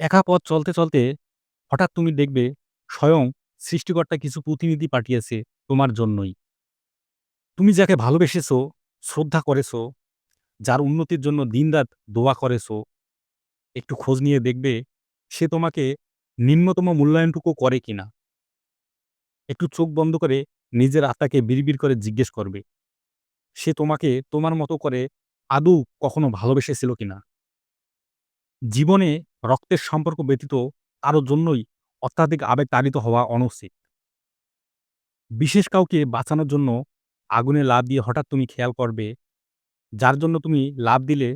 একা পথ চলতে, চলতে হঠাৎ তুমি দেখবে স্বয়ং সৃষ্টিকর্তা কিছু প্রতিনিধি পাঠিয়েছে তোমার জন্যই। তুমি যাকে ভালোবেসেছো, শ্রদ্ধা করেছ, যার উন্নতির জন্য দিনরাত দোয়া করেছ, একটু খোঁজ নিয়ে দেখবে সে তোমাকে নিম্নতম মূল্যায়নটুকু করে কিনা। একটু চোখ বন্ধ করে নিজের আত্মাকে বিড়বিড় করে জিজ্ঞেস করবে। সে তোমাকে তোমার মতো করে আদৌ কখনো ভালোবেসেছিল কিনা। জীবনে রক্তের সম্পর্ক ব্যতীত কারও জন্যই অত্যাধিক আবেগ তাড়িত হওয়া অনুচিত। বিশেষ কাউকে বাঁচানোর জন্য আগুনে লাভ দিয়ে হঠাৎ তুমি খেয়াল করবে, যার জন্য তুমি লাভ দিলে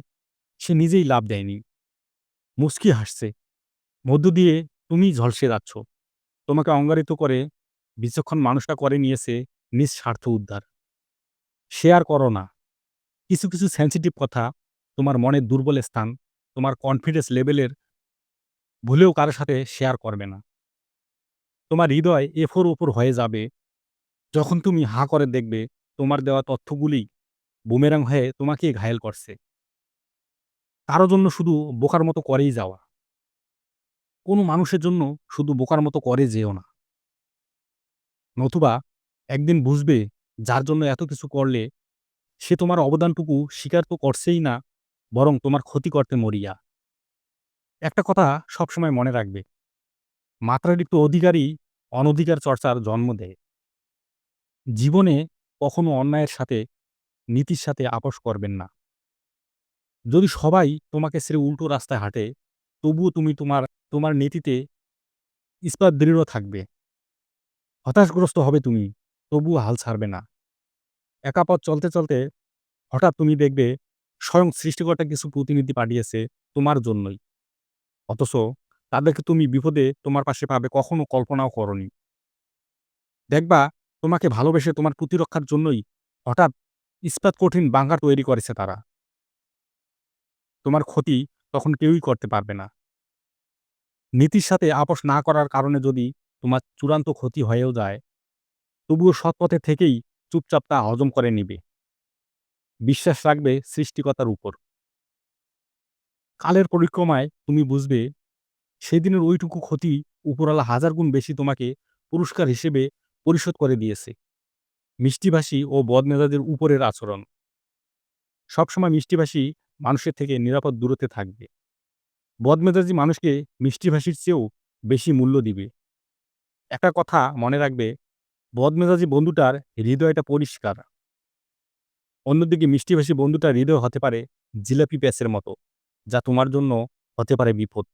সে নিজেই লাভ দেয়নি। মুচকি হাসছে। মধ্য দিয়ে তুমি ঝলসে যাচ্ছ। তোমাকে অঙ্গারিত করে বিচক্ষণ মানুষটা করে নিয়েছে নিঃস্বার্থ উদ্ধার। শেয়ার করো না। কিছু, কিছু সেন্সিটিভ কথা তোমার মনের দুর্বল স্থান, তোমার কনফিডেন্স লেভেলের ভুলেও কারও সাথে শেয়ার করবে না। তোমার হৃদয় এফোর ওপর হয়ে যাবে যখন তুমি হাঁ করে দেখবে তোমার দেওয়া তথ্যগুলি বুমেরাং হয়ে তোমাকে ঘায়েল করছে। কারও জন্য শুধু বোকার মতো করেই যাওয়া। কোনো মানুষের জন্য শুধু বোকার মতো করে যেও না। নতুবা একদিন বুঝবে যার জন্য এত কিছু করলে সে তোমার অবদানটুকু স্বীকার তো করছেই না, বরং তোমার ক্ষতি করতে মরিয়া। একটা কথা সবসময় মনে রাখবে। মাত্রাতিরিক্ত অধিকারই অনধিকার চর্চার জন্ম দেয়। জীবনে কখনো অন্যায়ের সাথে, নীতির সাথে আপোস করবেন না। যদি সবাই তোমাকে ছেড়ে উল্টো রাস্তায় হাঁটে, তবুও তুমি তোমার, তোমার নীতিতে ইস্পাত দৃঢ় থাকবে। হতাশগ্রস্ত হবে তুমি, তবুও হাল ছাড়বে না। একা পথ চলতে, চলতে হঠাৎ তুমি দেখবে স্বয়ং সৃষ্টিকর্তা কিছু প্রতিনিধি পাঠিয়েছে তোমার জন্যই। অথচ তাদেরকে তুমি বিপদে তোমার পাশে পাবে কখনো কল্পনাও করোনি। দেখবা তোমাকে ভালোবেসে তোমার প্রতিরক্ষার জন্যই হঠাৎ ইস্পাত কঠিন বাঙ্কার তৈরি করেছে তারা। তোমার ক্ষতি তখন কেউই করতে পারবে না। নীতির সাথে আপোস না করার কারণে যদি তোমার চূড়ান্ত ক্ষতি হয়েও যায়, তবুও সৎপথে থেকেই চুপচাপ তা হজম করে নিবে। বিশ্বাস রাখবে সৃষ্টিকতার উপর। কালের পরিক্রমায় তুমি বুঝবে সেদিনের ওইটুকু ক্ষতি উপরওয়ালা হাজার গুণ বেশি তোমাকে পুরস্কার হিসেবে পরিশোধ করে দিয়েছে। মিষ্টিভাষী ও বদমেজাজের উপরের আচরণ। সবসময় মিষ্টিভাষী মানুষের থেকে নিরাপদ দূরত্বে থাকবে। বদমেজাজি মানুষকে মিষ্টিভাষীর চেয়েও বেশি মূল্য দিবে। একটা কথা মনে রাখবে, বদমেজাজি বন্ধুটার হৃদয়টা পরিষ্কার। অন্যদিকে মিষ্টিভাষী বন্ধুটা হৃদয় হতে পারে জিলাপি প্যাসের মতো, যা তোমার জন্য হতে পারে বিপদ।